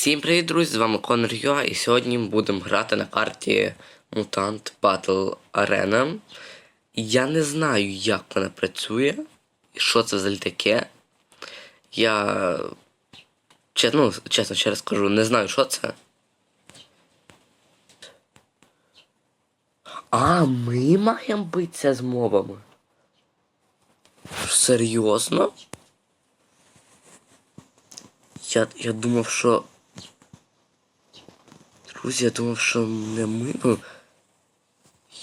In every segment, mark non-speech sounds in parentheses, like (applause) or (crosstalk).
Всім привіт, друзі! З вами Конор Юа, і сьогодні ми будемо грати на карті Mutant Battle Arena. Я не знаю, як вона працює і що це взагалі таке. Я чесно, ну, чесно ще раз скажу, не знаю, що це. А, ми маємо битися з мобами. Серйозно? Я, я думав, що. Друзі, я думав, що не ми.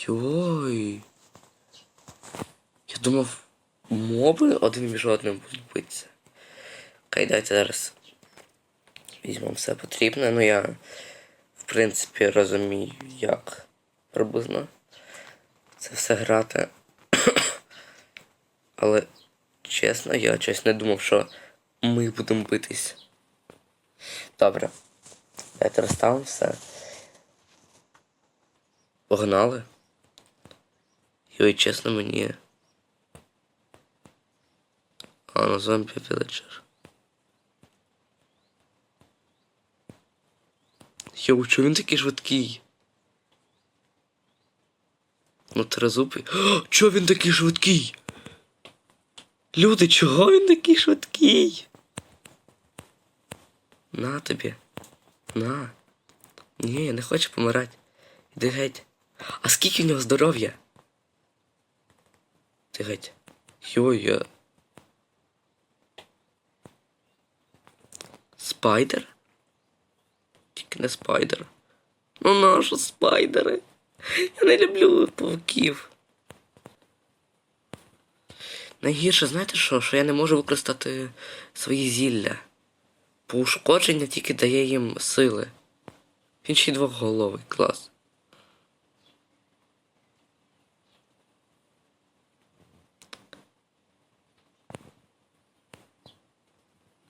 Йой. Я думав, моби один між одним будуть битися. Окей, давайте зараз візьмемо все потрібне. Ну я в принципі розумію, як приблизно це все грати. (coughs) Але чесно, я щось не думав, що ми будемо битись. Добре. Давайте розставимо все. Погнали. Йой, чесно мені. А, ну зомбі віледжер. Йоу, чого він такий швидкий? Ну, трезубий. О, чого він такий швидкий? Люди, чого він такий швидкий? На тобі. На. Ні, я не хочу помирати. Іди геть. А скільки в нього здоров'я? Ти геть. Йой, я. Спайдер? Тільки не спайдер. Ну нащо спайдери? Я не люблю павуків. Найгірше, знаєте що? Що я не можу використати свої зілля. По ушкодження тільки дає їм сили. Він ще й двохголовий, клас.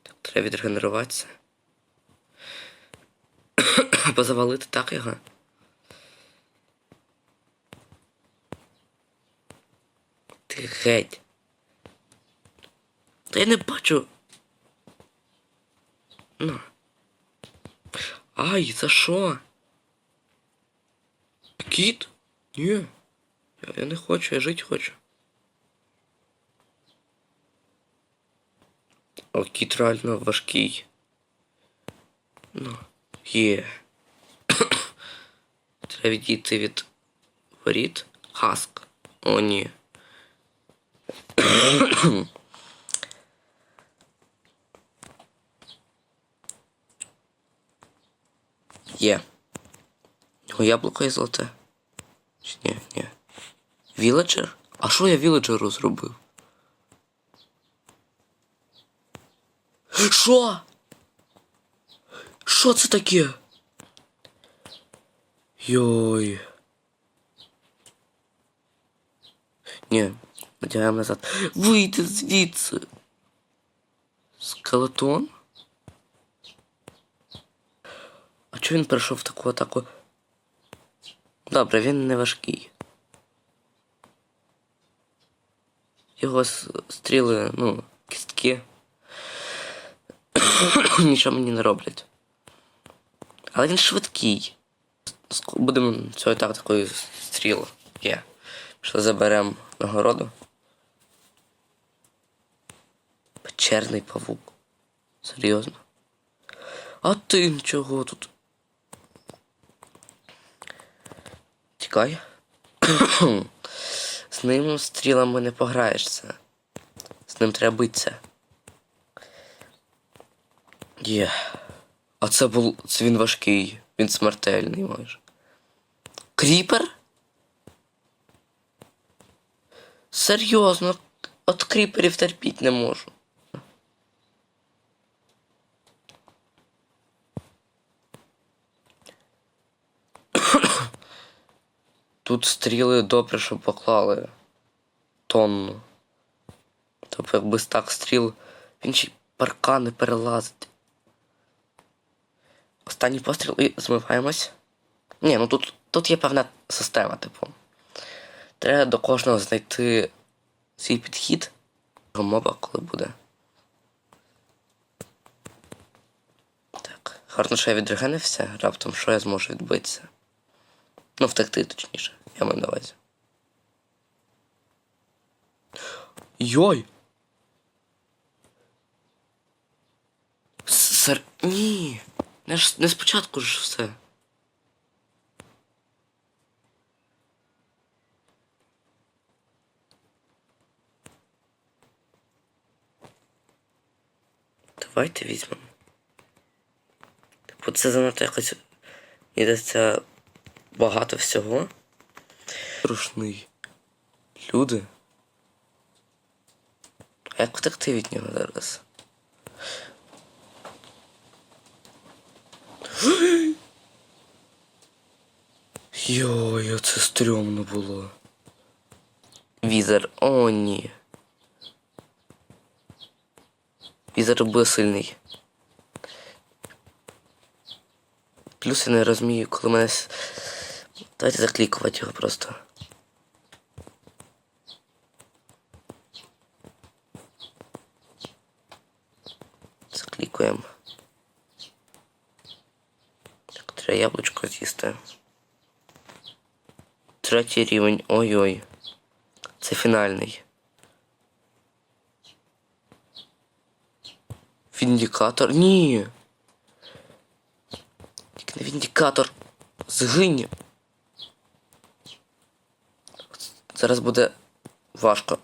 Так, треба відрегенеруватися. (coughs) Або завалити так його. Ти геть. Та я не бачу. Ну. Ай, за що? Кіт? Ні. Я, я не хочу, я жити хочу. О, кіт реально важкий. Ну, є. Треба відійти від воріт. Хаск. О, ні. (coughs) (coughs) Є. Його яблуко є золоте. Чи ні, ні. Віледжер? А що я віледжеру зробив? Що? Що це таке? Йой. Ні, надягаємо назад. Вийди звідси. Скелетон? Чого він прийшов в таку атаку? Добре, він не важкий. Його стріли, ну, кістки. (coughs) Нічого мені не роблять. Але він швидкий. Будемо цього так такою стрілу. Є. Пішли заберемо нагороду. Печерний павук. Серйозно. А ти чого тут? Тікай. (coughs) З ним стрілами не пограєшся. З ним треба битися. Є. А це був. Це він важкий. Він смертельний майже. Кріпер? Серйозно, от кріперів терпіть не можу. Тут стріли добре, що поклали тонну. Тобто якби з так стріл, він ще й паркани перелазить. Останній постріл і змиваємось. Ні, ну тут, тут є певна система, типу. Треба до кожного знайти свій підхід. Моба, коли буде. Так, Гарно, що я відрегенився, раптом що я зможу відбитися. Ну, втекти, точніше, я маю на. Йой! Сер... Ні! Не, ж, не спочатку ж все. Давайте візьмемо. Типу, це занадто якось йдеться багато всього. Рушний. Люди. А як втекти від нього зараз? Йой, це стрьомно було. Візер, о ні. Візер сильний. Плюс я не розумію, коли мене. Давайте заклікувати його просто. Заклікуємо. Так, треба яблучко з'їсти. Третій рівень. Ой-ой. Це фінальний. Віндикатор? Ні. Тільки не віндикатор. Згинь. Зараз буде важко.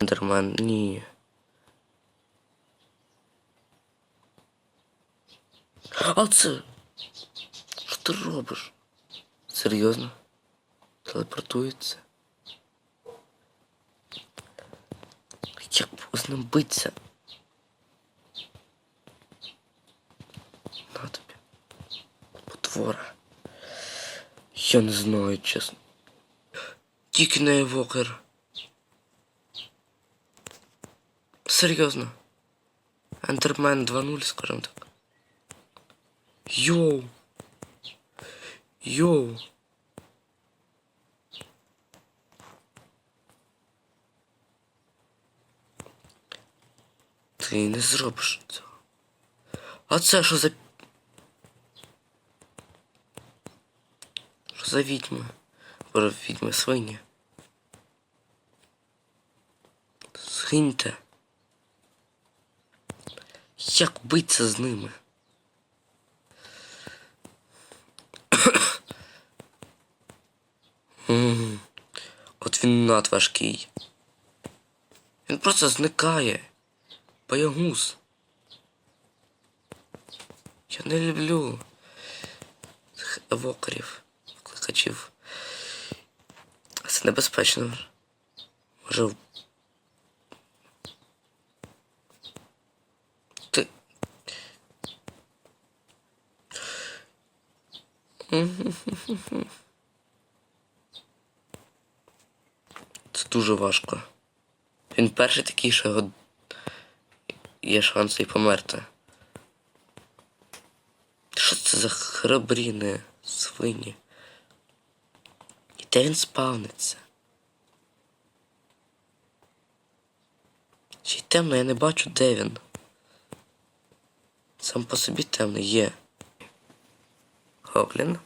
Ендермен, ні. А це. Що ти робиш? Серйозно? Телепортується? Як з ним битися? На тобі. Потвора. Я не знаю, чесно. Тільки не евокер. Серйозно. Ендермен 2.0, скажімо так. Йоу. Йоу. Ти не зробиш цього. А це що за. Що за відьми? Боже, відьми свині. Згиньте. Як битися з ними? От він надважкий. Він просто зникає. Боягуз. Я не люблю цих евокерів, кликачів. Це небезпечно. Може. Ти. Це дуже важко. Він перший такий, що його є шанс і померти. Що це за храбріни, свині? І де він спавниться? Ще й темно, я не бачу, де він. Сам по собі темний є. Гоблін.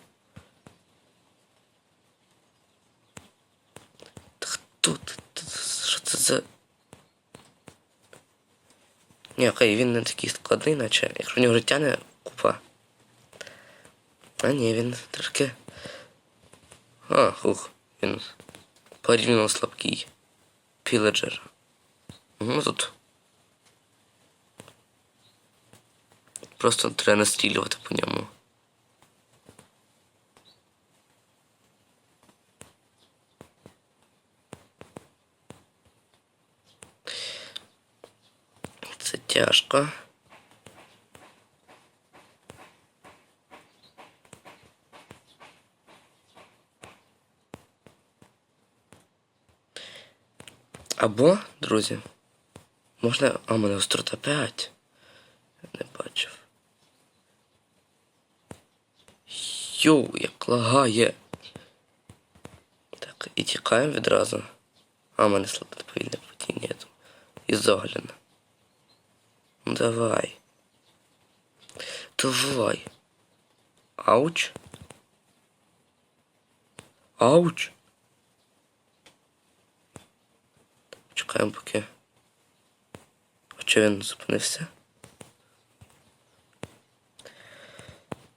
Та Що це за. Ні, окей, він не такий складний, наче. Якщо в нього життя не купа. А ні, він трошки. А, хух, він порівняно слабкий. Піледжер. Ну тут. Просто треба настрілювати по ньому. Це тяжко. Або, друзі, можна. А, мене острота 5. Не бачив. Йоу, як лагає. Так, і тікаємо відразу. А, мене слабе повільне падіння. я думаю. Давай. Давай. Ауч. Ауч. Чекаємо поки. Чи він зупинився?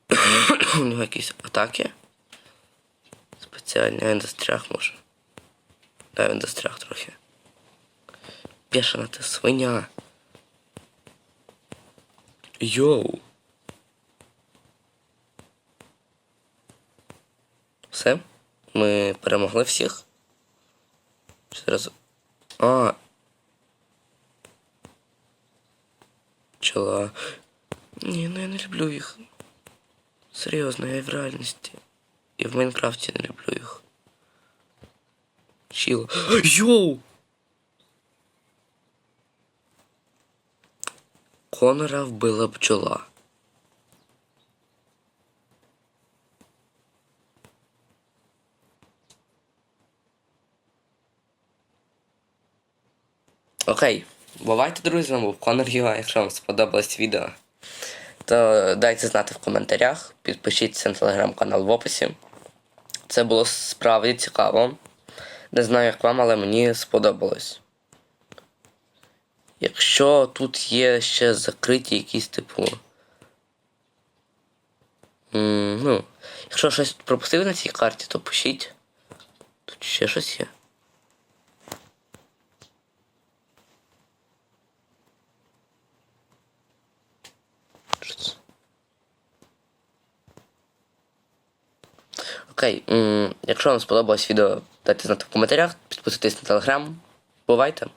(coughs) У нього якісь атаки. Спеціальні, він застряг може. Да, він застряг трохи. Бешена ти свиня. Йоу. Все? Ми перемогли всіх. Зараз. А. Пчела. Ні, ну я не люблю їх. Серйозно, я в реальності. І в Майнкрафті не люблю їх. Чіло. (gasps) Йоу! Конора вбила бджола. Окей, бувайте, друзі, з вами був Конор Юа. Якщо вам сподобалось відео, то дайте знати в коментарях, підпишіться на телеграм-канал в описі. Це було справді цікаво. Не знаю, як вам, але мені сподобалось. Якщо тут є ще закриті якісь типу. ну, якщо щось пропустили на цій карті, то пишіть. Тут ще щось є. Окей, якщо вам сподобалось відео, дайте знати в коментарях, підписуйтесь на телеграм. Бувайте!